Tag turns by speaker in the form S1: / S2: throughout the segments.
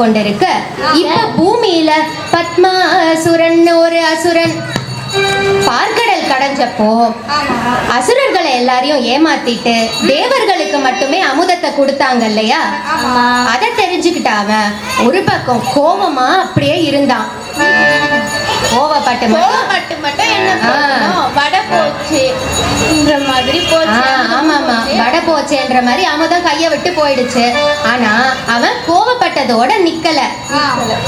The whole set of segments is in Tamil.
S1: கொண்டிருக்க. இப்ப பூமியில பத்மாசுரன் ஒரு அசுரன் பார்க்கடல் கடைஞ்சப்போ அசுரர்களை எல்லாரையும் ஏமாத்திட்டு தேவர்களுக்கு மட்டுமே அமுதத்தை கொடுத்தாங்க இல்லையா? அதை தெரிஞ்சுக்கிட்ட அவன் ஒரு பக்கம் கோவமா அப்படியே இருந்தான். கோவப்பட்டு மட்டும்.
S2: மட்டும் என்ன வடை போச்சுன்ற மாதிரி போச்சு
S1: ஆமா ஆமா வடை போச்சேன்ற மாதிரி அமுதம் கைய விட்டு போயிடுச்சு. ஆனா அவன் கோவப்பட்டதோட நிக்கல.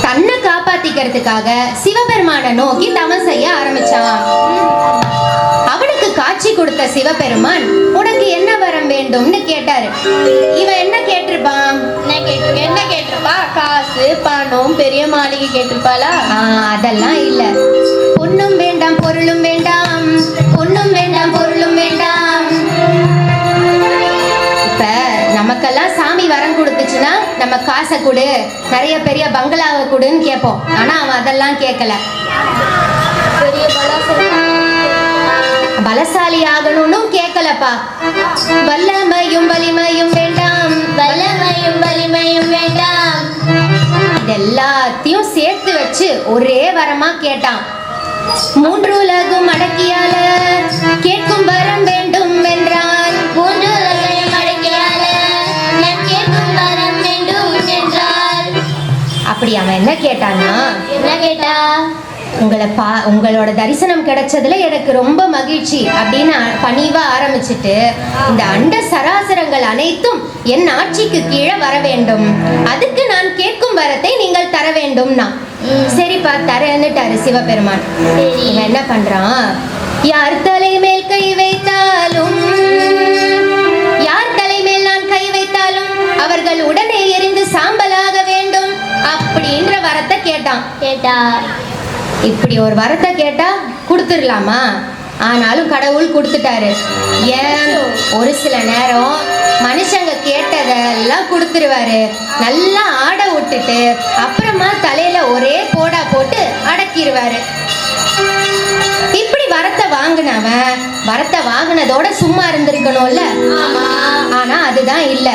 S1: தன்னை காப்பாத்திக்கிறதுக்காக சிவபெருமான நோக்கி தவம் செய்ய ஆரம்பிச்சான். அவனுக்கு காட்சி கொடுத்த சிவபெருமான் உனக்கு என்ன வரம் வேண்டும்னு கேட்டாரு. இவன்
S2: பணம் பெரிய மாளிகை கேட்டிருப்பாளா?
S1: அதெல்லாம் இல்ல. பொண்ணும் வேண்டாம் பொருளும் வேண்டாம். பொண்ணும் வேண்டாம் பொருளும் வேண்டாம். இப்ப நமக்கெல்லாம் சாமி வரம் கொடுத்துச்சுன்னா நம்ம காசை கொடு. நிறைய பெரிய பங்களாவை கொடுன்னு கேட்போம். ஆனா அவன் அதெல்லாம் கேட்கல. பலசாலி. ஆகணும்னு கேட்கலப்பா. வல்லமையும் வலிமையும் வேண்டாம்.
S2: வல்லமையும் வலிமையும் வேண்டாம்.
S1: எல்லாத்தையும் சேர்த்து வச்சு ஒரே வரமா கேட்டான். மூன்று உலகும் உங்களை பா உங்களோட தரிசனம் கிடைச்சதுல எனக்கு ரொம்ப மகிழ்ச்சி அப்படின்னு பணிவா ஆரம்பிச்சிட்டு இந்த அண்ட சராசரங்கள் அனைத்தும் என் ஆட்சிக்கு கீழே வர வேண்டும். அதுக்கு நான் கேட்கும் வரத்தை நீங்கள் தர வேண்டும்னா. சரிப்பா தரேன்னுட்டாரு சிவபெருமான். இவன் என்ன பண்றான்? யார் தலைமேல் கை வைத்தாலும் யார் தலைமேல் நான் கை வைத்தாலும் அவர்கள் உடனே எரிந்து சாம்பலாக வேண்டும் அப்படின்ற வரத்தை கேட்டான்.
S2: கேட்டா
S1: இப்படி ஒரு வரத்தை கேட்டா கொடுத்துடலாமா? ஆனாலும் கடவுள் கொடுத்துட்டாரு. ஏன்? ஒரு சில நேரம் மனுஷங்க கேட்டதெல்லாம் கொடுத்துருவாரு. நல்லா ஆட விட்டுட்டு அப்புறமா தலையில ஒரே போடா போட்டு அடக்கிடுவாரு இப்படி வரத்தை வாங்கினவன் வரத்தை வாங்கினதோட சும்மா இருந்திருக்கணும்ல?
S2: ஆமா.
S1: ஆனா அதுதான் இல்ல.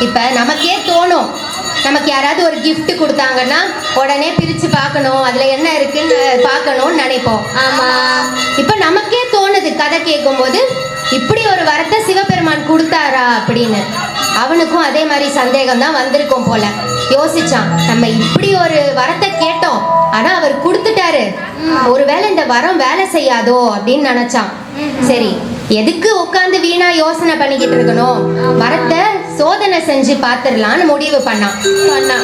S1: இப்ப நமக்கே தோணும். நமக்கு யாராவது ஒரு gift கொடுத்தாங்கன்னா உடனே பிரிச்சு பார்க்கணும். அதுல என்ன இருக்குன்னு பார்க்கணும்னு நினைப்போம்.
S2: ஆமா.
S1: இப்ப நமக்கே தோணுது கதை கேட்கும்போது இப்படி ஒரு வரத்தை சிவபெருமான் கொடுத்தாரா அப்படின்னு. அவனுக்கும் அதே மாதிரி சந்தேகம் தான் வந்திருக்கும் போல. யோசிச்சான் நம்ம இப்படி ஒரு வரத்தை கேட்டோம் ஆனா அவர் கொடுத்துட்டாரு. ஒருவேளை இந்த வரம் வேலை செய்யாதோ அப்படின்னு நினைச்சான். சரி எதுக்கு உட்காந்து வீணா யோசனை பண்ணிக்கிட்டு இருக்கணும்? வரத்தை சோதனை செஞ்சு பார்த்துடலான்னு முடிவு பண்ணான்.
S2: பண்ணா.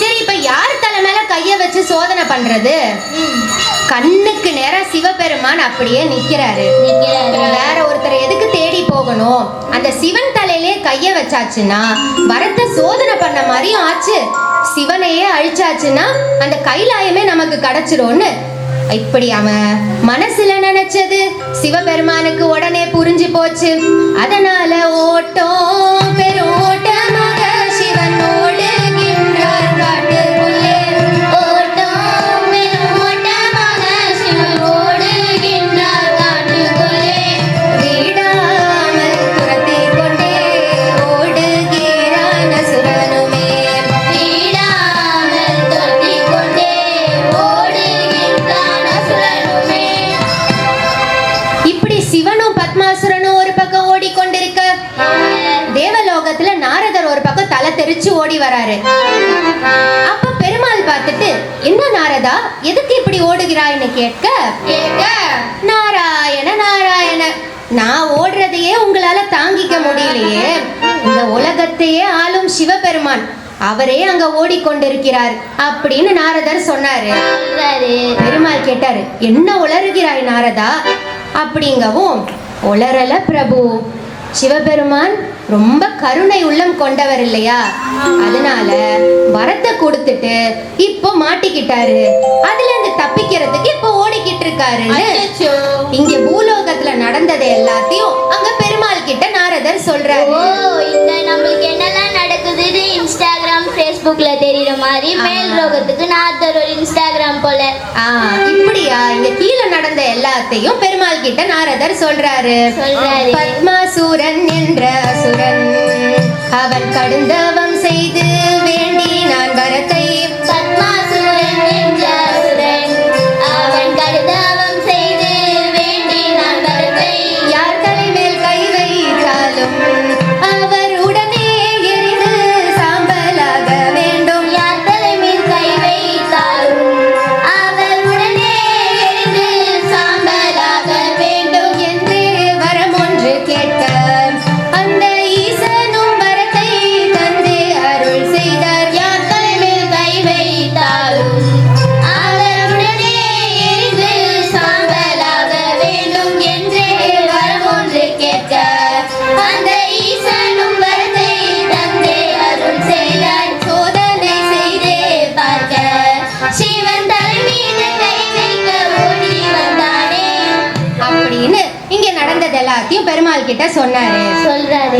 S1: சரி இப்ப யார் தலை மேல கைய வச்சு சோதனை பண்றது? கண்ணுக்கு நேரா சிவபெருமான் அப்படியே நிக்கிறாரு. வேற ஒருத்தர் எதுக்கு தேடி போகணும்? அந்த சிவன் தலையிலே கைய வச்சாச்சுன்னா வரத்தை சோதனை பண்ண மாதிரியும் ஆச்சு. சிவனையே அழிச்சாச்சுன்னா அந்த கைலாயமே நமக்கு கிடைச்சிரும்னு இப்படி அவன் மனசுல நினைச்சது சிவபெருமானுக்கு உடனே புரிஞ்சு போச்சு. அதனால ஓட்டம் பெரும்
S2: ஓட்டம்
S1: தலை தெரிச்சு ஓடி வராரு. அப்ப பெருமாள் பார்த்துட்டு என்ன நாரதா எதுக்கு இப்படி ஓடுகிறாய்ன்னு கேட்க
S2: கேட்க,
S1: நாராயண நாராயண நான் ஓடுறதையே உங்களால தாங்கிக்க முடியலையே. இந்த உலகத்தையே ஆளும் சிவபெருமான் அவரே அங்க ஓடிக்கொண்டிருக்கிறார் அப்படின்னு நாரதர் சொன்னாரு. பெருமாள் கேட்டாரு என்ன உளறுகிறாய் நாரதா? அப்படிங்கவும் உளறல பிரபு. சிவபெருமான் ரொம்ப கருணை உள்ளம் கொண்டவர் இல்லையா? அதனால வரத்தை கொடுத்துட்டு இப்போ மாட்டிக்கிட்டாரு. அதுல இருந்து தப்பிக்கிறதுக்கு இப்போ ஓடிக்கிட்டு
S2: அச்சச்சோ.
S1: இங்க பூலோகத்துல நடந்தது எல்லாத்தையும் அங்க பெருமாள் கிட்ட நாரதர் சொல்றாரு.
S2: ஃபேஸ்புக்ல தெரியுற மாதிரி மேல் லோகத்துக்கு நாத்தர் ஒரு இன்ஸ்டாகிராம் போல.
S1: ஆ இப்படியா? இங்க கீழே நடந்த எல்லாத்தையும் பெருமாள் கிட்ட நாரதர் சொல்றாரு.
S2: சொல்றாரு.
S1: பத்மாசூரன் என்ற அசுரன் அவன் கடுந்தவம் செய்து வேண்டி நான் வரத்தை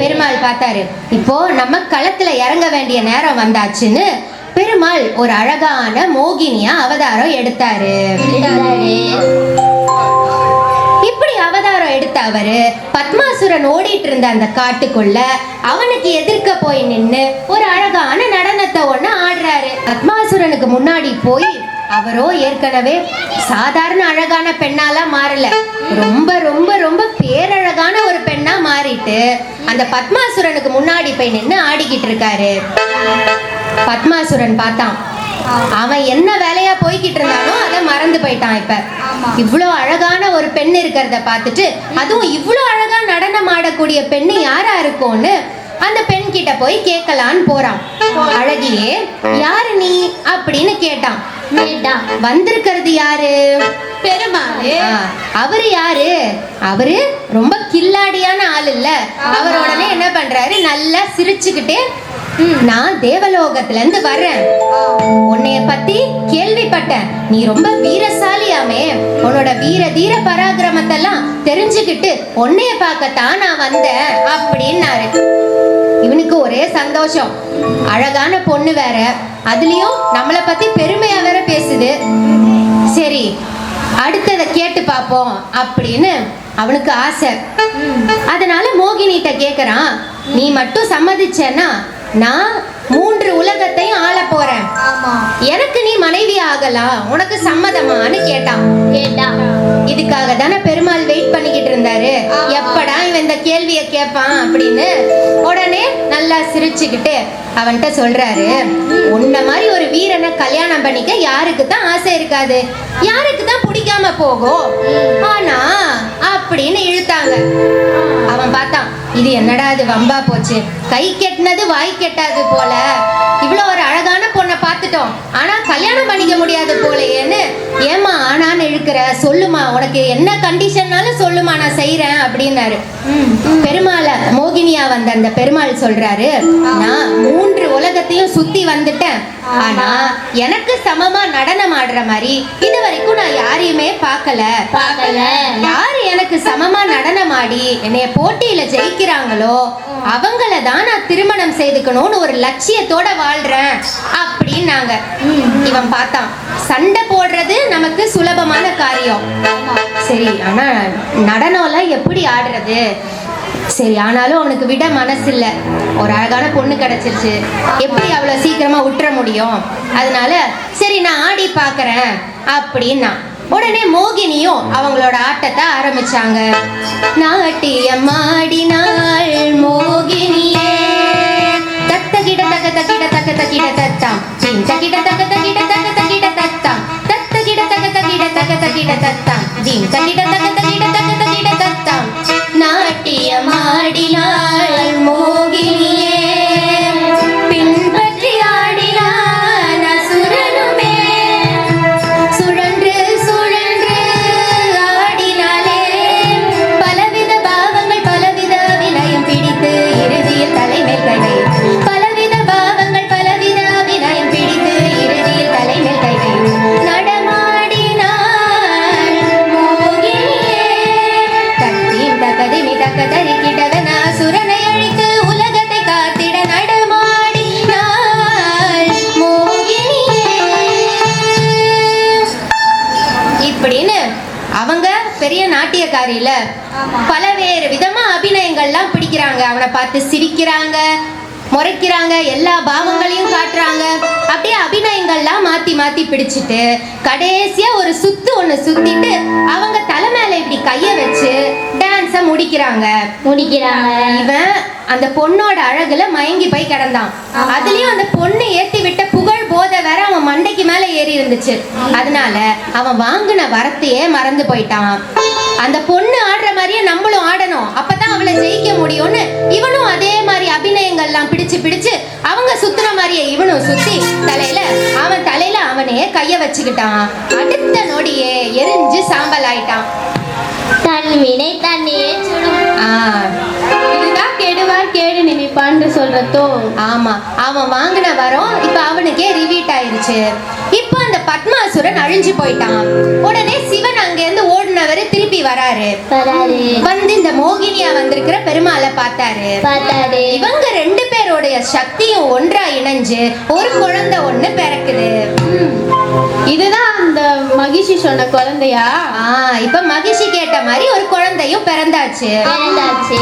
S1: பெருமாள் பார்த்தாரு. இப்போ நம்ம களத்துல இறங்க வேண்டிய நேரம் வந்தாச்சுன்னு பெருமாள் ஒரு அழகான மோகினியா அவதாரம் எடுத்தாரு. இப்படி அவதாரம் எடுத்த அவரு பத்மாசுரன் ஓடிட்டு இருந்த அந்த காட்டுக்குள்ள அவனுக்கு எதிர்க்க போய் நின்னு ஒரு அழகான நடனத்தை ஒண்ணு ஆடுறாரு. பத்மாசுரனுக்கு முன்னாடி போய் அவரோ ஏற்கனவே சாதாரண அழகான பெண்ணாலாம் மாறல. ரொம்ப ரொம்ப ரொம்ப பேரழகான ஒரு பெண்ணா மாறிட்டு அந்த பத்மாசுரனுக்கு முன்னாடி போய் நின்னு ஆடிக்கிட்டு இருக்காரு. பத்மாசுரன் பார்த்தான். அவன் என்ன வேலையா போய்கிட்டு இருந்தானோ அதை மறந்து போயிட்டான் இப்ப. இவ்வளோ அழகான ஒரு பெண் இருக்கிறத பார்த்துட்டு அதுவும் இவ்வளோ அழகா நடனம் ஆடக்கூடிய பெண்ணு யாரா இருக்கும்னு அந்த பெண் கிட்ட போய் கேட்கலான்னு போறான். அழகியே யாரு நீ? அப்படின்னு கேட்டான். வந்திருக்கிறது யாரு?
S2: பெருமாள்.
S1: அவரு யாரு? அவரு ரொம்ப கில்லாடியான ஆள் இல்ல அவர் உடனே என்ன பண்றாரு? நல்லா சிரிச்சுக்கிட்டே நான் தேவலோகத்துல இருந்து வர்றேன். உன்னைய பத்தி கேள்விப்பட்டேன். நீ ரொம்ப வீரசாலியாமே. உன்னோட வீர தீர பராக்கிரமத்தெல்லாம் தெரிஞ்சுக்கிட்டு உன்னைய பார்க்கத்தான் நான் வந்தேன். அப்படின்னாரு. இவனுக்கு ஒரே சந்தோஷம். அழகான பொண்ணு வேற. அதுலயும் நம்மளை பத்தி பெருமையா வேற பேசுது. சரி அடுத்ததை கேட்டு பார்ப்போம் அப்படின்னு அவனுக்கு ஆசை. அதனால மோகினிட்ட கேக்குறான் நீ மட்டும் சம்மதிச்சேன்னா நான் மூன்று உலகத்தையும் ஆள போறேன். எனக்கு நீ மனைவி ஆகலாம் உனக்கு சம்மதமான்னு கேட்டான்
S2: கேட்டான்
S1: இதுக்காக தானே பெருமாள் வெயிட் பண்ணிக்கிட்டு இருந்தாரு. எப்படா இவன் இந்த கேள்வியை கேட்பான் அப்படின்னு உடனே நல்லா சிரிச்சுக்கிட்டு அவன்கிட்ட சொல்றாரு. உன்ன மாதிரி ஒரு வீரனை கல்யாணம் பண்ணிக்க யாருக்கு தான் ஆசை இருக்காது. யாருக்கு தான் பிடிக்காம போகும். ஆனா அப்படின்னு இழுத்தாங்க. அவன் பார்த்தான் இது என்னடா இது வம்பா போச்சு? கை கெட்டினது வாய் கெட்டாது போல. இவ்வளோ ஒரு அழகான பொண்ணை பார்த்துட்டோம். ஆனா கல்யாணம் பண்ணிக்க முடியாது போலயேன்னு. ஏமா ஆனான்னு இழுக்கிற? சொல்லுமா உனக்கு என்ன கண்டிஷன்னாலும் சொல்லுமா நான் செய்றேன் அப்படின்னாரு. பெருமாளை மோகினியா வந்த அந்த பெருமாள் சொல்றாரு நான் மூன்று உலகத்தையும் சுத்தி வந்துட்டேன். ஆனா எனக்கு சமமா நடனம் ஆடுற மாதிரி இது வரைக்கும் நான் யாரையுமே பார்க்கல.
S2: பார்க்கல.
S1: யாரு எனக்கு சமமா நடனம் ஆடி என்னைய போட்டியில ஜெயிக்கிறாங்களோ அவங்கள தான் நான் திருமணம் செய்துக்கணும்னு ஒரு லட்சியத்தோட வாழ்றேன் அப்படின்னாங்க. இவன் பார்த்தான். சண்டை போடுறது நமக்கு சுலபமான காரியம். சரி ஆனா நடனம்லாம் எப்படி ஆடுறது? சரி ஆனாலும் அவனுக்கு விட மனசு இல்ல ஒரு அழகான பொண்ணு கிடைச்சிருச்சு. எப்படி அவ்வளோ சீக்கிரமா விட்டுற முடியும்? அதனால சரி நான் ஆடி பார்க்குறேன் அப்படின்னா உடனே மோகினியும் அவங்களோட ஆட்டத்தை ஆரம்பிச்சாங்க. நாட்டியம் ஆடினாள் மோகினியே. தத்தகிட தக தகிட தக தகிட தத்தாம். தீம் தகிட தக தகிட தக தகிட தத்தாம். தத்தகிட தக தகிட தக தகிட தத்தாம். தகிட day. பெரிய நாட்டியக்காரியில பலவேறு விதமா அபிநயங்கள்லாம் பிடிக்கிறாங்க. அவனை பார்த்து சிரிக்கிறாங்க முறைக்கிறாங்க எல்லா பாவங்களையும் காட்டுறாங்க. அப்படியே அபிநயங்கள்லாம் மாத்தி மாத்தி பிடிச்சிட்டு கடைசியா ஒரு சுத்து ஒண்ணு சுத்திட்டு அவங்க தலை மேல இப்படி கைய வச்சு டான்ஸ முடிக்கிறாங்க.
S2: முடிக்கிறாங்க.
S1: இவன் அந்த பொண்ணோட அழகுல மயங்கி போய் கிடந்தான். அதுலயும் அந்த பொண்ணு ஏத்தி விட்ட புகழ் போதை வேற அவன் மண்டைக்கு மேல ஏறி இருந்துச்சு. அதனால அவன் வாங்கின வரத்தையே மறந்து போயிட்டான். அந்த பொண்ணு ஆடுற மாதிரியே நம்மளும் ஆடணும். அப்பதான் அவளை ஜெயிக்க முடியும்னு இவனும் அதே மாதிரி அபிநயங்கள்லாம் பிடிச்சு பிடிச்சு அவங்க சுத்துற மாதிரியே இவனும் சுத்தி தலையில அவன் தலையில அவனே கைய வச்சுக்கிட்டான். அடுத்த நொடியே எரிஞ்சு சாம்பல் ஆயிட்டான்.
S2: தன் வினை தன்னையே சுடும்.
S1: ஆ, இதுதான் கெடுவார்
S3: யார் கேடு நினைப்பான்னு சொல்றதோ
S1: ஆமா அவன் வாங்கின வரம் இப்ப அவனுக்கே ரிவீட் ஆயிருச்சு. இப்போ அந்த பத்மாசுரன் அழிஞ்சு போயிட்டான். உடனே சிவன் அங்க இருந்து ஓடினவர் திருப்பி வராரு. வந்து இந்த மோகினியா வந்திருக்கிற பெருமாளை பார்த்தாரு. இவங்க ரெண்டு பேருடைய சக்தியும் ஒன்றா இணைஞ்சு ஒரு குழந்தை ஒண்ணு பிறக்குது.
S3: இதுதான் அந்த மகிஷி சொன்ன குழந்தையா?
S1: இப்ப மகிழ்ச்சி கேட்ட மாதிரி ஒரு குழந்தையும் பிறந்தாச்சு.
S2: பிறந்தாச்சு.